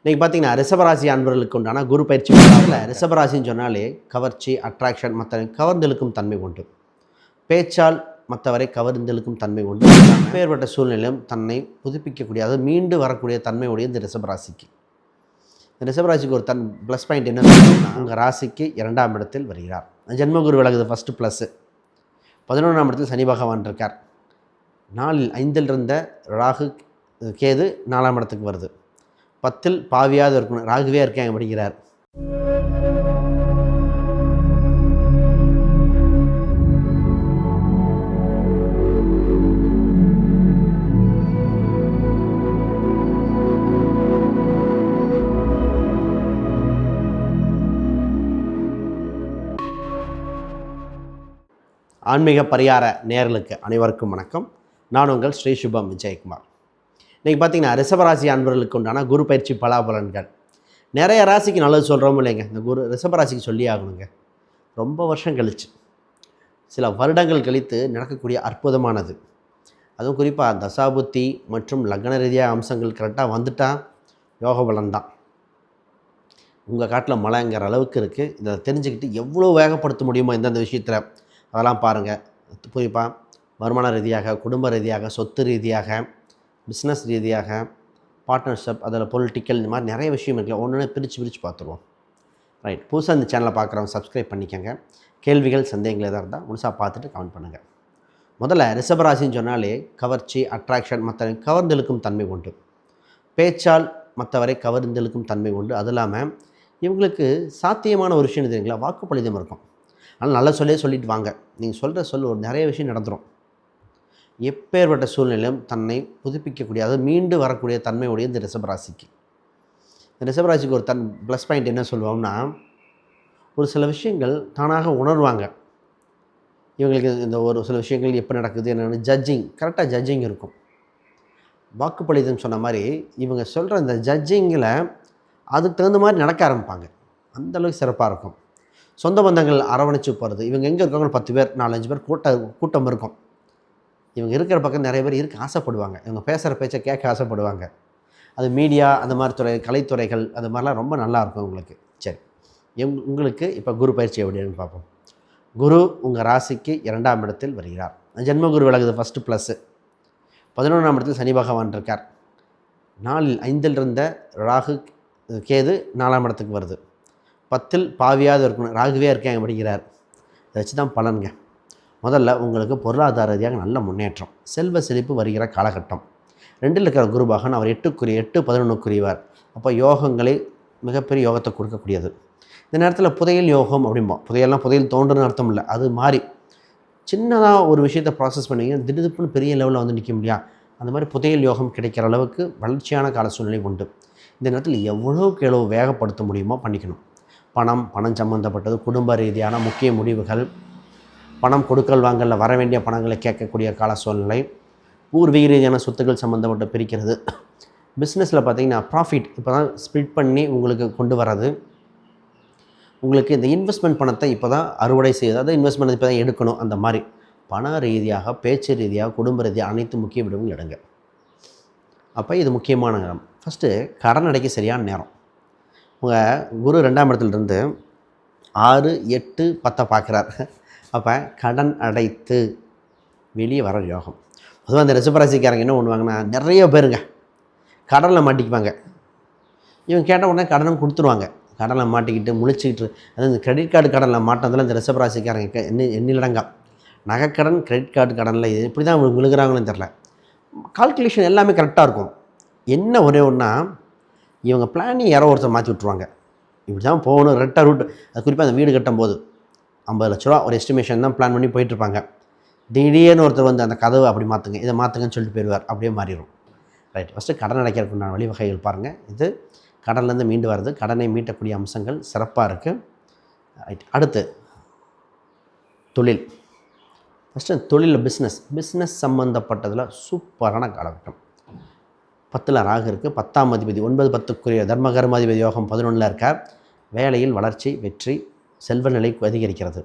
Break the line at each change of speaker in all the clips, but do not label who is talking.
இன்றைக்கி பார்த்தீங்கன்னா ரிஷபராசி அன்பர்களுக்கு உண்டான குரு பயிற்சி இல்லை ரிஷபராசின்னு சொன்னாலே கவர்ச்சி அட்ராக்ஷன் மற்ற கவர்ந்தெழுக்கும் தன்மை உண்டு. பேச்சால் மற்றவரை கவர்ந்தெழுக்கும் தன்மை உண்டு. பேர்பட்ட சூழ்நிலையும் தன்னை புதுப்பிக்கக்கூடிய அதாவது மீண்டு வரக்கூடிய தன்மை உடைய இந்த ரிஷபராசிக்கு. இந்த ரிஷபராசிக்கு ஒரு தன் ப்ளஸ் பாயிண்ட் என்ன உங்கள் ராசிக்கு இரண்டாம் இடத்தில் வருகிறார். ஜென்மகுரு விலகுது ஃபஸ்ட்டு ப்ளஸ்ஸு பதினொன்றாம் இடத்தில் சனி பகவான் இருக்கார். நாலில் ஐந்தில் இருந்த ராகு கேது நாலாம் இடத்துக்கு வருது. பத்தில் பாவியாவது இருக்கணும். ராகுவே இருக்கேன் படிக்கிறார். ஆன்மீக பரிகார நேர்களுக்கு அனைவருக்கும் வணக்கம். நான் உங்கள் ஸ்ரீ சுபம் விஜயகுமார். இன்றைக்கி பார்த்தீங்கன்னா ரிஷபராசி அன்பர்களுக்கு உண்டான குரு பயிற்சி பலாபலன்கள். நிறைய ராசிக்கு நல்லது சொல்கிறோம் இல்லைங்க? இந்த குரு ரிஷபராசிக்கு சொல்லி ஆகணுங்க. ரொம்ப வருஷம் கழிச்சு. சில வருடங்கள் கழித்து நடக்கக்கூடிய அற்புதமானது. அதுவும் குறிப்பாக தசாபுத்தி மற்றும் லக்ன ரீதியாக அம்சங்கள் கரெக்டாக வந்துட்டால் யோக பலன் தான் உங்கள் காட்டில் மழைங்கிற அளவுக்கு இருக்குது இதை தெரிஞ்சுக்கிட்டு எவ்வளோ வேகப்படுத்த முடியுமோ எந்தெந்த விஷயத்தில். அதெல்லாம் பாருங்கள் குறிப்பாக வருமான ரீதியாக குடும்ப ரீதியாக சொத்து ரீதியாக பிஸ்னஸ் ரீதியாக பார்ட்னர்ஷிப் அதில் பொலிட்டிக்கல் இந்த மாதிரி நிறைய விஷயம் இருக்குல்ல ஒன்று பிரித்து பிரித்து பார்த்துருவோம். ரைட் புதுசாக இந்த சேனலை பார்க்குறவங்க சப்ஸ்கிரைப் பண்ணிக்கோங்க. கேள்விகள் சந்தேகங்கள் எதாக இருந்தால் முழுசாக பார்த்துட்டு கமெண்ட் பண்ணுங்கள் முதல்ல ரிஷபராசின்னு சொன்னாலே கவர்ச்சி அட்ராக்ஷன் மற்ற கவர்ந்தெழுக்கும் தன்மை உண்டு. பேச்சால் மற்றவரை கவர்ந்தெழுக்கும் தன்மை உண்டு. அது இல்லாமல் இவங்களுக்கு சாத்தியமான ஒரு விஷயம் தெரியுங்களா வாக்குப்பளிதம் இருக்கும். ஆனால் நல்ல சொல்லே சொல்லிட்டு வாங்க. நீங்கள் சொல்கிற சொல் ஒரு நிறைய விஷயம் நடந்துடும் எப்பேற்பட்ட சூழ்நிலையும் தன்னை புதுப்பிக்கக்கூடிய அதாவது மீண்டு வரக்கூடிய தன்மையுடைய இந்த ரிஷபராசிக்கு. இந்த ரிஷபராசிக்கு ஒரு தன் ப்ளஸ் பாயிண்ட் என்ன சொல்லுவோம்னா ஒரு சில விஷயங்கள் தானாக உணர்வாங்க. இவங்களுக்கு இந்த ஒரு சில விஷயங்கள் எப்போ நடக்குது என்னென்னு ஜட்ஜிங் கரெக்டாக ஜட்ஜிங் இருக்கும். வாக்குப்பளிதம் சொன்ன மாதிரி இவங்க சொல்கிற இந்த ஜட்ஜிங்கில் அதுக்கு தகுந்த மாதிரி நடக்க ஆரம்பிப்பாங்க. அந்தளவுக்கு சிறப்பாக இருக்கும். சொந்த பந்தங்கள் அரவணைச்சு போகிறது இவங்க எங்கே இருக்காங்க பத்து பேர் நாலஞ்சு பேர் கூட்ட கூட்டம் இருக்கும். இவங்க இருக்கிற பக்கம் நிறைய பேர் இருக்க ஆசைப்படுவாங்க. இவங்க பேசுகிற பேச்சை கேட்க ஆசைப்படுவாங்க. அது மீடியா அந்த மாதிரி துறை கலைத்துறைகள் அது மாதிரிலாம் ரொம்ப நல்லா இருக்கும் உங்களுக்கு. சரி. எங் உங்களுக்கு இப்போ குரு பயிற்சி எப்படின்னு பார்ப்போம். குரு உங்கள் ராசிக்கு இரண்டாம் இடத்தில் வருகிறார். ஜென்மகுரு விலகுது ஃபஸ்ட்டு ப்ளஸ்ஸு பதினொன்றாம் இடத்தில் சனி பகவான் இருக்கார். நாலில் ஐந்தில் இருந்த ராகு கேது நாலாம் இடத்துக்கு வருது. பத்தில் பாவியாவது இருக்கணும். ராகுவே இருக்கேன் படிக்கிறார் இதை வச்சு தான் பலனுங்க முதல்ல உங்களுக்கு பொருளாதார ரீதியாக நல்ல முன்னேற்றம் செல்வ செழிப்பு வருகிற காலகட்டம். ரெண்டில் இருக்கிற குரு அவர் எட்டுக்குரிய எட்டு பதினொன்றுக்குரியவர் அப்போ யோகங்களை மிகப்பெரிய யோகத்தை கொடுக்கக்கூடியது. இந்த நேரத்தில் புதையல் யோகம் அப்படிம்போம் புதையல்லாம் புதையல் தோன்றுன்னு அர்த்தம் இல்லை அது மாதிரி சின்னதாக ஒரு விஷயத்தை ப்ராசஸ் பண்ணீங்க திடீர்னு பெரிய லெவலில் வந்து நிற்க முடியா? அந்த மாதிரி புதையல் யோகம் கிடைக்கிற அளவுக்கு வளர்ச்சியான கால சூழ்நிலை உண்டு. இந்த நேரத்தில் எவ்வளோக்கு எவ்வளோ வேகப்படுத்த முடியுமோ பண்ணிக்கணும். பணம் பணம் சம்மந்தப்பட்டது குடும்ப ரீதியான முக்கிய முடிவுகள் பணம் கொடுக்கல் வாங்கலில் வர வேண்டிய பணங்களை கேட்கக்கூடிய கால சூழ்நிலை. பூர்வீக ரீதியான சொத்துக்கள் சம்மந்தப்பட்ட பிரிக்கிறது. பிஸ்னஸில் பார்த்தீங்கன்னா ப்ராஃபிட் இப்போ தான் ஸ்ப்ளிட் பண்ணி உங்களுக்கு கொண்டு வர்றது. உங்களுக்கு இந்த இன்வெஸ்ட்மெண்ட் பணத்தை இப்போ தான் அறுவடை செய்யுது. அதாவது இன்வெஸ்ட்மெண்ட் இப்போ தான் எடுக்கணும். அந்த மாதிரி பண ரீதியாக பேச்சு ரீதியாக குடும்ப ரீதியாக அனைத்து முக்கிய விடவும் எடுங்க. அப்போ இது முக்கியமான நேரம். ஃபஸ்ட்டு கடன் அடைக்க சரியான நேரம். உங்கள் குரு ரெண்டாம் இடத்துலேருந்து ஆறு எட்டு பத்தை பார்க்குறாரு. அப்போ கடன் அடைத்து வெளியே வர யோகம். பொதுவாக அந்த ரிசபராசிக்காரங்க என்ன பண்ணுவாங்கன்னா நிறைய பேருங்க கடனில் மாட்டிக்குவாங்க. இவங்க கேட்ட உடனே கடனும் கொடுத்துருவாங்க. கடனில் மாட்டிக்கிட்டு முழிச்சிக்கிட்டு அதாவது இந்த கிரெடிட் கார்டு கடனில் மாட்டினதில் இந்த ரிசபராசிக்காரங்க எண்ணி எண்ணிலடங்கா. நகைக்கடன் கிரெடிட் கார்டு கடனில் இது இப்படி தான் இவங்க விழுகிறாங்கன்னு தெரில கால்குலேஷன் எல்லாமே கரெக்டாக இருக்கும். என்ன ஒரே ஒன்றா இவங்க பிளானிங் யாரோ ஒருத்தர் மாற்றி விட்ருவாங்க இப்படி தான் போகணும் ரெட்டாக ரூட் அது குறிப்பாக அந்த வீடு கட்டும் போது ஐம்பது லட்ச ரூபா ஒரு எஸ்டிமேஷன் தான் பிளான் பண்ணி போயிட்டுருப்பாங்க. திடீர்னு ஒருத்தர் வந்து அந்த கதவை அப்படி மாற்றுங்க இதை மாற்றுங்கன்னு சொல்லிட்டு போயிடுவார். அப்படியே மாறிடும். ரைட் ஃபஸ்ட்டு கடன் அடைக்கிறதுக்கு வழி வழிவகைகள் பாருங்கள் இது கடன்லேருந்து மீண்டு வர்றது கடனை மீட்டக்கூடிய அம்சங்கள் சிறப்பாக இருக்குது ரைட் அடுத்து தொழில். ஃபஸ்ட்டு தொழிலில் பிஸ்னஸ் பிஸ்னஸ் சம்மந்தப்பட்டதில் சூப்பரான காலகட்டம். பத்தில் ராகு இருக்குது பத்தாம் அதிபதி ஒன்பது பத்துக்குரிய தர்மகர்மாதிபதி யோகம் பதினொன்றில் இருக்கார். வேலையில் வளர்ச்சி வெற்றி செல்வ நிலை அதிகரிக்கிறது.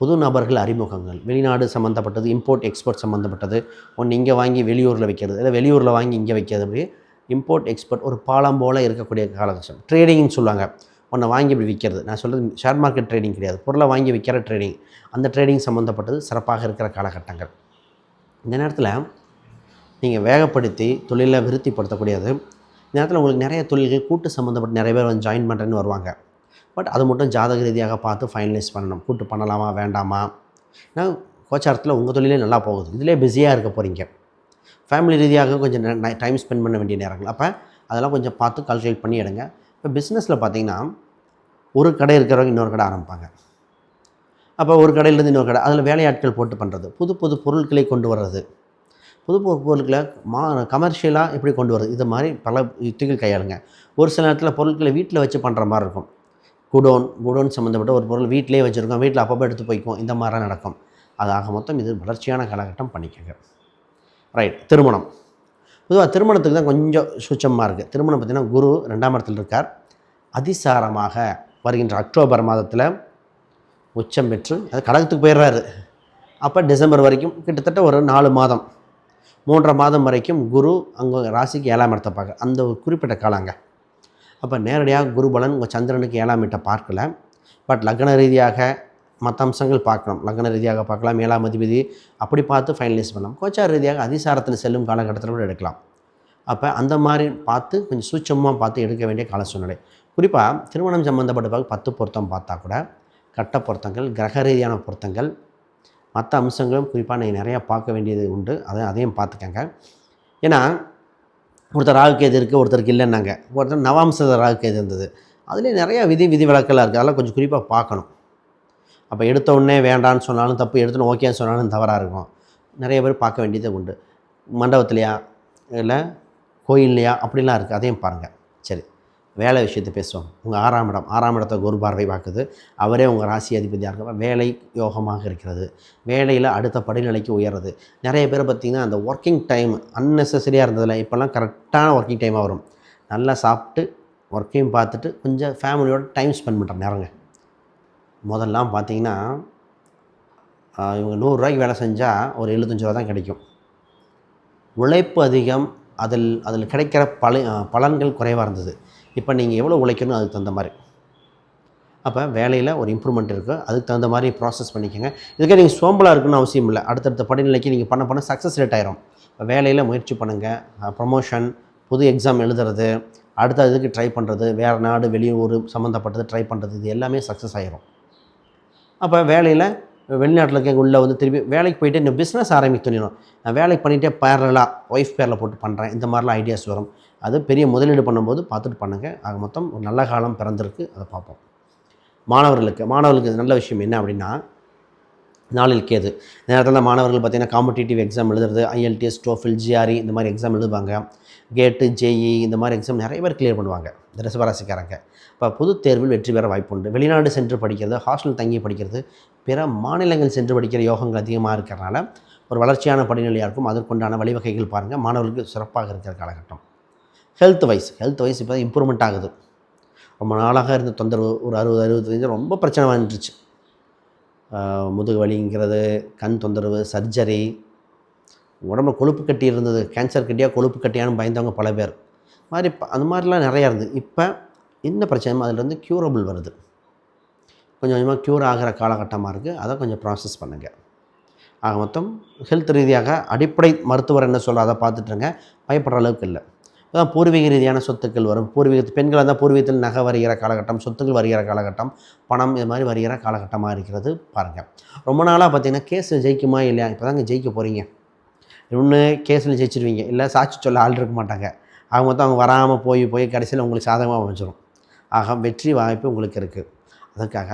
புது நபர்கள் அறிமுகங்கள். வெளிநாடு சம்மந்தப்பட்டது இம்போர்ட் எக்ஸ்போர்ட் சம்மந்தப்பட்டது ஒன்று இங்கே வாங்கி வெளியூரில் வைக்கிறது இல்லை வெளியூரில் வாங்கி இங்கே வைக்கிறது அப்படி. இம்போர்ட் எக்ஸ்போர்ட் ஒரு பாலம் போல் இருக்கக்கூடிய காலகட்டம். ட்ரேடிங்னு சொல்லுவாங்க. ஒன்றை வாங்கி இப்படி விற்கிறது நான் சொல்கிறது ஷேர் மார்க்கெட் ட்ரேடிங் கிடையாது. பொருளை வாங்கி விற்கிற ட்ரேடிங் அந்த ட்ரேடிங் சம்மந்தப்பட்டது சிறப்பாக இருக்கிற காலகட்டங்கள். இந்த நேரத்தில் நீங்கள் வேகப்படுத்தி தொழிலை விருத்திப்படுத்தக்கூடியது. இந்த நேரத்தில் உங்களுக்கு நிறைய தொழில்கள் கூட்டு சம்மந்தப்பட்டு நிறைய பேர் வந்து ஜாயின் பண்ணுறேன்னு வருவாங்க. பட் அது மட்டும் ஜாதக ரீதியாக பார்த்து ஃபைனலைஸ் பண்ணணும். கூட்டு பண்ணலாமா வேண்டாமா? ஏன்னா கோச்சாரத்தில் உங்கள் தொழிலே நல்லா போகுது. இதிலே பிஸியாக இருக்க போகிறீங்க ஃபேமிலி ரீதியாக கொஞ்சம் டைம் ஸ்பெண்ட் பண்ண வேண்டிய நேரங்கள். அப்போ அதெல்லாம் கொஞ்சம் பார்த்து கால்குலேட் பண்ணி எடுங்க. இப்போ பிஸ்னஸில் பார்த்தீங்கன்னா ஒரு கடை இருக்கிறவங்க இன்னொரு கடை ஆரம்பிப்பாங்க. அப்போ ஒரு கடையிலேருந்து இன்னொரு கடை அதில் வேலையாட்கள் போட்டு பண்ணுறது புது புது பொருட்களை கொண்டு வர்றது. புது புது பொருட்களை மா கமர்ஷியலாக எப்படி கொண்டு வருது இது மாதிரி பல யுத்திகள் கையாளுங்க. ஒரு சில நேரத்தில் பொருட்களை வீட்டில் வச்சு பண்ணுற மாதிரி இருக்கும். குடோன் குடோன் சம்மந்தப்பட்ட ஒரு பொருள் வீட்டிலே வச்சுருக்கோம் வீட்டில் அப்பப்போ எடுத்து போய்க்குவோம் இந்த மாதிரிலாம் நடக்கும். அது ஆக மொத்தம் இது வளர்ச்சியான காலகட்டம் பண்ணிக்கங்க. ரைட் திருமணம். பொதுவாக திருமணத்துக்கு தான் கொஞ்சம் சுச்சமாக இருக்குது திருமணம் பார்த்திங்கன்னா குரு ரெண்டாம் இடத்துல இருக்கார். அதிசாரமாக வருகின்ற அக்டோபர் மாதத்தில் உச்சம் பெற்று அது கடகத்துக்கு போயிடுறாரு. அப்போ டிசம்பர் வரைக்கும் கிட்டத்தட்ட ஒரு நாலு மாதம் மூன்றரை மாதம் வரைக்கும் குரு அங்கே ராசிக்கு ஏழாம் இடத்தை பார்க்க. அந்த ஒரு குறிப்பிட்ட காலங்க. அப்போ நேரடியாக குருபலன் உங்கள் சந்திரனுக்கு ஏழாம் வீட்டை பார்க்கல. பட் லக்ன ரீதியாக மற்ற அம்சங்கள் பார்க்கணும். லக்ன ரீதியாக பார்க்கலாம். ஏழாம் அதிபதி அப்படி பார்த்து ஃபைனலைஸ் பண்ணலாம். கோச்சார ரீதியாக அதிசாரத்தில் செல்லும் காலகட்டத்தில் கூட எடுக்கலாம். அப்போ அந்த மாதிரி பார்த்து கொஞ்சம் சூட்சமாக பார்த்து எடுக்க வேண்டிய கால சூழ்நிலை. குறிப்பாக திருமணம் சம்மந்தப்பட்ட பத்து பொருத்தம் பார்த்தா கூட கட்ட பொருத்தங்கள் கிரக ரீதியான பொருத்தங்கள் மற்ற அம்சங்களும் குறிப்பாக நீங்கள் நிறையா பார்க்க வேண்டியது உண்டு. அதை அதையும் பார்த்துக்கங்க. ஏன்னா ஒருத்தர் ராகு கேது இருக்குது ஒருத்தருக்கு இல்லைன்னாங்க. ஒருத்தர் நவாம்ச ராகு கேது இருந்தது. அதுலேயே நிறையா விதி விதி விலக்கெல்லாம் இருக்குது அதெல்லாம் கொஞ்சம் குறிப்பாக பார்க்கணும். அப்போ எடுத்த உடனே வேண்டான்னு சொன்னாலும் தப்பு எடுத்துன்னு ஓகேன்னு சொன்னாலும் தவறாக இருக்கும். நிறைய பேர் பார்க்க வேண்டியது உண்டு. மண்டபத்துலையா இல்லை கோயில்லையா அப்படிலாம் இருக்குது அதையும் பாருங்கள் சரி. வேலை விஷயத்தை பேசுவோம் உங்கள் ஆறாம் இடம் ஆறாம் இடத்தை குரு பார்வை பார்க்குது. அவரே உங்கள் ராசி அதிபதியாக இருக்க வேலை யோகமாக இருக்கிறது. வேலையில் அடுத்த படிநிலைக்கு உயர்றது. நிறைய பேர் பார்த்திங்கன்னா அந்த ஒர்க்கிங் டைம் அன்னெசரியாக இருந்ததில்ல இப்போல்லாம் கரெக்டான ஒர்க்கிங் டைமாக வரும். நல்லா சாப்பிட்டு ஒர்க்கையும் பார்த்துட்டு கொஞ்சம் ஃபேமிலியோட டைம் ஸ்பெண்ட் பண்ணுற நேரங்க. முதல்லாம் பார்த்தீங்கன்னா இவங்க நூறுரூவாய்க்கு வேலை செஞ்சால் ஒரு எழுபத்தஞ்சு ரூபா தான் கிடைக்கும். உழைப்பு அதிகம் அதில் அதில் கிடைக்கிற பல பலன்கள் குறைவாக இருந்தது. இப்போ நீங்கள் எவ்வளோ உழைக்கணும் அதுக்கு தகுந்த மாதிரி. அப்போ வேலையில் ஒரு இம்ப்ரூவ்மெண்ட் இருக்குது அதுக்கு தகுந்த மாதிரி ப்ராசஸ் பண்ணிக்கோங்க. இதுக்கே நீங்கள் சோம்பலாக இருக்குன்னு அவசியம் இல்லை. அடுத்தடுத்த படிநிலைக்கு நீங்கள் பண்ண பண்ண சக்ஸஸ் ரேட் ஆயிரும். இப்போ வேலையில் முயற்சி பண்ணுங்கள் ப்ரமோஷன் புது எக்ஸாம் எழுதுறது அடுத்த இதுக்கு ட்ரை பண்ணுறது வேறு நாடு வெளியூர் சம்மந்தப்பட்டது ட்ரை பண்ணுறது இது எல்லாமே சக்ஸஸ் ஆயிரும். அப்போ வேலையில் வெளிநாட்டில் இருக்க உள்ளே வந்து திருப்பி வேலைக்கு போயிட்டு இந்த பிஸ்னஸ் ஆரம்பிக்கணும் நான் வேலைக்கு பண்ணிகிட்டே பேரலாக ஒய்ஃப் பேரில் போட்டு பண்ணுறேன் இந்த மாதிரிலாம் ஐடியாஸ் வரும். அது பெரிய முதலீடு பண்ணும்போது பார்த்துட்டு பண்ணுங்கள் ஆக மொத்தம் ஒரு நல்ல காலம் பிறந்திருக்கு. அதை பார்ப்போம். மாணவர்களுக்கு மாணவர்களுக்கு நல்ல விஷயம் என்ன அப்படின்னா நாளில் கேது. இந்த நேரத்தில் மாணவர்கள் பார்த்திங்கன்னா காம்படிட்டிவ் எக்ஸாம் எழுதுறது ஐஎல்டிஎஸ் டோஃபில் ஜிஆர்இ இந்த மாதிரி எக்ஸாம் எழுதுவாங்க. கேட்டு ஜேஇ இந்த மாதிரி எக்ஸாம் நிறைய பேர் கிளியர் பண்ணுவாங்க. இந்த ரிசவராசிக்காரங்க இப்போ பொது தேர்வில் வெற்றி பெற வாய்ப்பு உண்டு. வெளிநாடு சென்று படிக்கிறது ஹாஸ்டல் தங்கி படிக்கிறது பிற மாநிலங்கள் சென்று படிக்கிற யோகங்கள் அதிகமாக இருக்கிறனால ஒரு வளர்ச்சியான படிநிலையாக இருக்கும். அதற்குண்டான வழிவகைகள் பாருங்கள் மாணவர்களுக்கு சிறப்பாக இருக்கிற காலகட்டம். ஹெல்த் வைஸ் ஹெல்த் வைஸ் இப்போ இம்ப்ரூவ்மெண்ட் ஆகுது. ரொம்ப நாளாக இருந்த தொந்தரவு ஒரு அறுபது அறுபத்தஞ்சு ரொம்ப பிரச்சனை வந்துருச்சு. முதுகு வலிங்கிறது கண் தொந்தரவு சர்ஜரி உடம்புல கொழுப்பு கட்டி இருந்தது கேன்சர் கட்டியா கொழுப்பு கட்டியான்னு பயந்தவங்க பல பேர். மாதிரி ப- அந்த மாதிரிலாம் நிறையா இருந்தது இப்போ என்ன பிரச்சனையும் அதுலேருந்து க்யூரபிள் வருது. கொஞ்சம் கொஞ்சமாக க்யூர் ஆகிற காலகட்டமாக இருக்குது அதை கொஞ்சம் ப்ராசஸ் பண்ணுங்கள் ஆக மொத்தம் ஹெல்த் ரீதியாக அடிப்படை மருத்துவர் என்ன சொல்ல அதை பார்த்துட்டுருங்க பயப்படுற அளவுக்கு இல்லை. அதான் பூர்வீக ரீதியான சொத்துக்கள் வரும். பூர்வீகத்து பெண்கள் இருந்தால் பூர்வீகத்தில் நகை வருகிற காலகட்டம் சொத்துக்கள் வருகிற காலகட்டம் பணம் இது மாதிரி வருகிற காலகட்டமாக இருக்கிறது பாருங்கள் ரொம்ப நாளாக பார்த்தீங்கன்னா கேஸ் ஜெயிக்குமா இல்லையா? இப்போ தாங்க ஜெயிக்க போகிறீங்க இன்னொன்று கேஸில் ஜெயிச்சிருவீங்க. இல்லை சாட்சி சொல்ல ஆள் இருக்க மாட்டாங்க. அவங்க மொத்தம் அவங்க வராமல் போய் போய் கடைசியில் உங்களுக்கு சாதகமாக அமைச்சிடும் ஆக வெற்றி வாய்ப்பு உங்களுக்கு இருக்குது அதுக்காக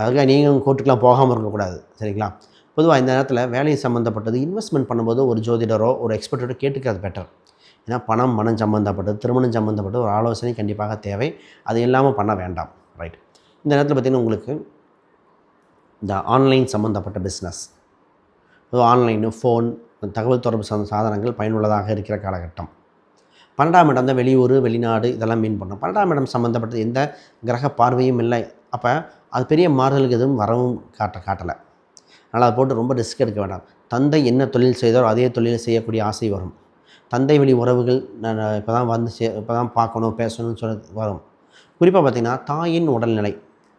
அதுக்காக நீங்கள் கோர்ட்டுக்கெலாம் போகாமல் இருக்கக்கூடாது. சரிங்களா? பொதுவாக இந்த நேரத்தில் வேலையை சம்மந்தப்பட்டது இன்வெஸ்ட்மெண்ட் பண்ணும்போது ஒரு ஜோதிடரோ ஒரு எக்ஸ்பர்ட்டோ கேட்டுக்கிறது பெட்டர் ஏன்னா பணம் மனம் சம்மந்தப்பட்டது திருமணம் சம்மந்தப்பட்ட ஒரு ஆலோசனை கண்டிப்பாக தேவை. அது இல்லாமல் பண்ண வேண்டாம். ரைட் இந்த நேரத்தில் பார்த்திங்கன்னா உங்களுக்கு இந்த ஆன்லைன் சம்மந்தப்பட்ட பிஸ்னஸ் ஆன்லைனு ஃபோன் தகவல் தொடர்பு சார்ந்த சாதனங்கள் பயனுள்ளதாக இருக்கிற காலகட்டம். பன்னெண்டாம் இடம் தான் வெளியூர் வெளிநாடு இதெல்லாம் மீன் பண்ணும். பன்னெண்டாம் இடம் சம்மந்தப்பட்டது எந்த கிரக பார்வையும் இல்லை. அப்போ அது பெரிய மாறுதலுக்கு எதுவும் வரவும் காட்ட காட்டலை. அதனால் அதை போட்டு ரொம்ப ரிஸ்க் எடுக்க வேண்டாம். தந்தை என்ன தொழில் செய்தாரோ அதே தொழில் செய்யக்கூடிய ஆசை வரும். தந்தை வழி உறவுகள் நான் இப்போ தான் வந்து சே இப்போ தான் பார்க்கணும் பேசணும்னு சொல்ல வரும். குறிப்பாக பார்த்திங்கன்னா தாயின் உடல்நிலை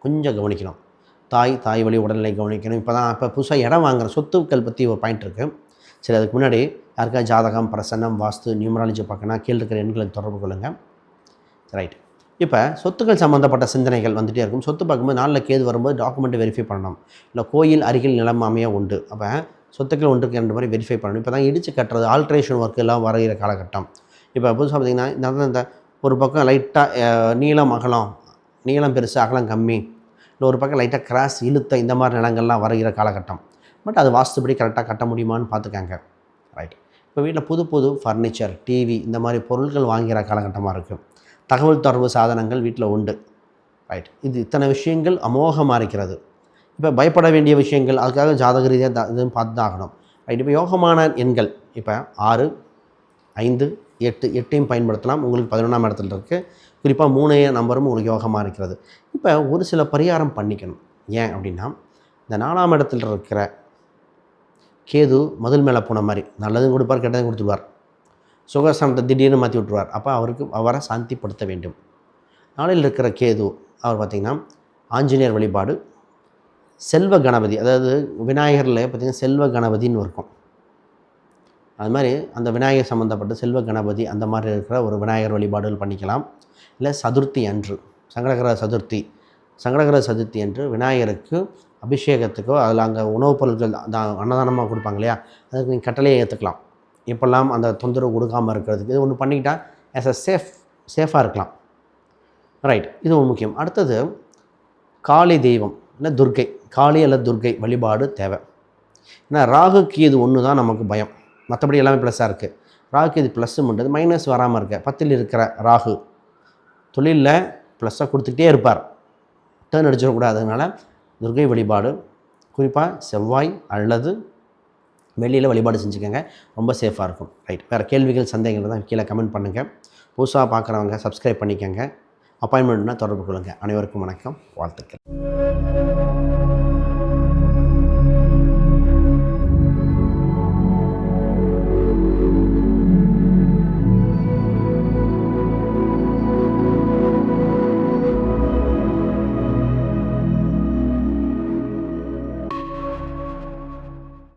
கொஞ்சம் கவனிக்கணும். தாய் தாய் வழி உடல்நிலை கவனிக்கணும். இப்போ தான் இப்போ புதுசாக இடம் வாங்குற சொத்துக்கள் பற்றி ஒரு பாயிண்ட் இருக்குது சரி அதுக்கு முன்னாடி யாருக்கா ஜாதகம் பிரசன்னம் வாஸ்து நியூமராலஜி பார்க்கணும்னா கீழே இருக்கிற எண்களுக்கு தொடர்பு கொள்ளுங்கள் ரைட் இப்போ சொத்துக்கள் சம்மந்தப்பட்ட சிந்தனைகள் வந்துகிட்டே இருக்கும். சொத்து பார்க்கும்போது நாளில் கேது வரும்போது டாக்குமெண்ட் வெரிஃபை பண்ணணும். இல்லை கோயில் அருகில் நிலம் அமைய உண்டு. அப்போ சொத்துக்கள் ஒன்றுக்கு ரெண்டு மாதிரி வெரிஃபை பண்ணணும். இப்போ தான் இடித்து கட்டுறது ஆல்ட்ரேஷன் ஒர்க் எல்லாம் வரைகிற காலகட்டம். இப்போ புதுசாக பார்த்திங்கன்னா இந்த இந்த ஒரு பக்கம் லைட்டாக நீளம் அகலம் நீளம் பெருசு அகலம் கம்மி. இல்லை ஒரு பக்கம் லைட்டாக கிராஸ் இழுத்த இந்த மாதிரி நிலங்கள்லாம் வரைகிற காலகட்டம். பட் அது வாஸ்துபடி கரெக்டாக கட்ட முடியுமான்னு பார்த்துக்காங்க. ரைட் இப்போ வீட்டில் புது புது ஃபர்னிச்சர் டிவி இந்த மாதிரி பொருட்கள் வாங்குகிற காலகட்டமாக இருக்குது தகவல் தொடர்பு சாதனங்கள் வீட்டில் உண்டு. ரைட் இது இத்தனை விஷயங்கள் அமோகமாக இருக்கிறது. இப்போ பயப்பட வேண்டிய விஷயங்கள் அதுக்காக ஜாதக ரீதியாக த- இதுன்னு பார்த்து தான் ஆகணும். ரைட் இப்போ யோகமான எண்கள் இப்போ ஆறு ஐந்து எட்டு எட்டையும் பயன்படுத்தலாம். உங்களுக்கு பதினொன்றாம் இடத்துல இருக்குது குறிப்பாக மூணு நம்பரும் உங்களுக்கு யோகமாக இருக்கிறது. இப்போ ஒரு சில பரிகாரம் பண்ணிக்கணும். ஏன் அப்படின்னா இந்த நாலாம் இடத்துல இருக்கிற கேது முதல் மேலே போன மாதிரி. நல்லதும் கொடுப்பார் கெட்டதும் கொடுத்துருவார் சுகஸ்தானத்தை திடீர்னு மாற்றி விட்டுருவார். அப்போ அவருக்கு அவரை சாந்திப்படுத்த வேண்டும். நாளில் இருக்கிற கேது அவர் பார்த்திங்கன்னா ஆஞ்சநேயர் வழிபாடு. செல்வ கணபதி அதாவது விநாயகரில் பார்த்திங்கன்னா செல்வ கணபதின்னு இருக்கும். அது மாதிரி அந்த விநாயகர் சம்மந்தப்பட்ட செல்வ கணபதி அந்த மாதிரி இருக்கிற ஒரு விநாயகர் வழிபாடுகள் பண்ணிக்கலாம். இல்லை சதுர்த்தி அன்று சங்கடகர சதுர்த்தி. சங்கடகர சதுர்த்தி அன்று விநாயகருக்கு அபிஷேகத்துக்கோ அதில் அங்கே உணவுப் பொருட்கள் தான் அன்னதானமாக கொடுப்பாங்க இல்லையா? அதுக்கு நீங்கள் கட்டளையை ஏற்றுக்கலாம் இப்போல்லாம் அந்த தொந்தரவு கொடுக்காமல் இருக்கிறதுக்கு இது ஒன்று பண்ணிக்கிட்டால் ஆஸ் அ சேஃப் சேஃபாக இருக்கலாம். ரைட் இது ஒரு முக்கியம். அடுத்தது காளி தெய்வம். இல்லை துர்க்கை. காளி அல்லது துர்க்கை வழிபாடு தேவை. ஏன்னா ராகுக்கு இது ஒன்று தான் நமக்கு பயம். மற்றபடி எல்லாமே ப்ளஸ்ஸாக இருக்குது ராகுக்கு இது ப்ளஸ்ஸு பண்ணுறது மைனஸ் வராமல் இருக்க. பத்தில் இருக்கிற ராகு தொழிலில் ப்ளஸ்ஸாக கொடுத்துக்கிட்டே இருப்பார். டேர்ன் அடிச்சிடக்கூடாது. அதனால் துர்கை வழிபாடு குறிப்பாக செவ்வாய் அல்லது வெளியில் வழிபாடு செஞ்சுக்கோங்க. ரொம்ப சேஃபாக இருக்கும். ரைட் வேறு கேள்விகள் சந்தேகங்கள் தான் கீழே கமெண்ட் பண்ணுங்கள் புதுசாக பார்க்குறவங்க சப்ஸ்கிரைப் பண்ணிக்கோங்க. அப்பாயின்மெண்ட்னால் தொடர்பு கொள்ளுங்கள் அனைவருக்கும் வணக்கம். வாழ்த்துக்கள்.